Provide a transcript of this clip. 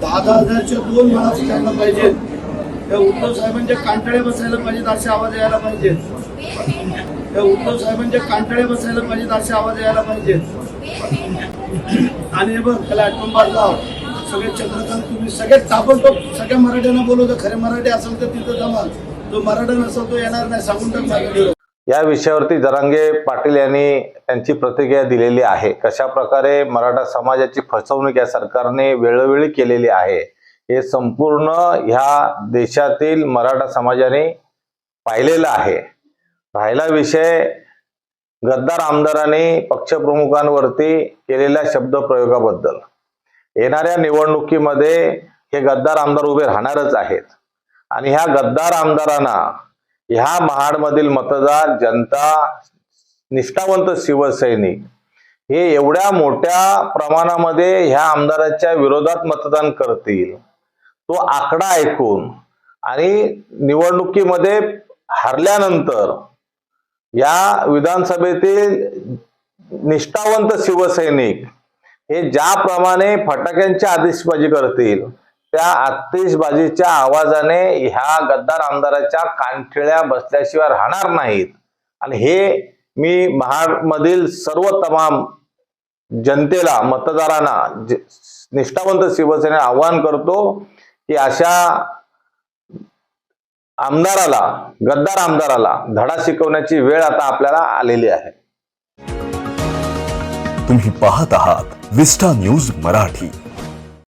दहा दहा हजारच्या दोन वेळा करायला पाहिजेत. त्या उद्धव साहेबांच्या कांटाळे बसायला पाहिजेत असे आवाज यायला पाहिजेत. त्या उद्धव साहेबांच्या कांटाळे बसायला पाहिजेत असे आवाज यायला पाहिजेत. आणि हे बघ त्याला आठवण लाव सगळे चंद्रकांत तुम्ही सगळे ताबडतोब सगळ्या मराठ्यांना बोलवतो. खरे मराठी असेल तर तिथं जमा. जो मराठा नसेल तो येणार नाही. सांगून टाक मराठीवर. या विषयावरती जरांगे पाटील यांनी त्यांची प्रतिक्रिया दिलेली आहे. कशा प्रकारे मराठा समाजाची फसवणूक या सरकारने वेळोवेळी केलेली आहे हे संपूर्ण ह्या देशातील मराठा समाजाने पाहिलेलं आहे. राहिला विषय गद्दार आमदारांनी पक्षप्रमुखांवरती केलेल्या शब्दप्रयोगाबद्दल येणाऱ्या निवडणुकीमध्ये हे गद्दार आमदार उभे राहणारच आहेत. आणि ह्या गद्दार आमदारांना ह्या महाडमधील मतदार जनता निष्ठावंत शिवसैनिक हे एवढ्या मोठ्या प्रमाणामध्ये ह्या आमदाराच्या विरोधात मतदान करतील. तो आकडा ऐकून आणि निवडणुकीमध्ये हरल्यानंतर या विधानसभेतील निष्ठावंत शिवसैनिक हे ज्याप्रमाणे फटाक्यांची आतिषबाजी करतील त्या आतिषबाजीच्या आवाजाने ह्या गद्दार आमदाराच्या कानठिळ्या बसल्याशिवाय राहणार नाहीत. आणि हे मी महाडमधील सर्व तमाम जनतेला मतदारांना निष्ठावंत शिवसेनेला आवाहन करतो की अशा आमदाराला गद्दार आमदाराला धडा शिकवण्याची वेळ आता आपल्याला आलेली आहे. तुम्ही पाहत आहात विस्टा न्यूज मराठी.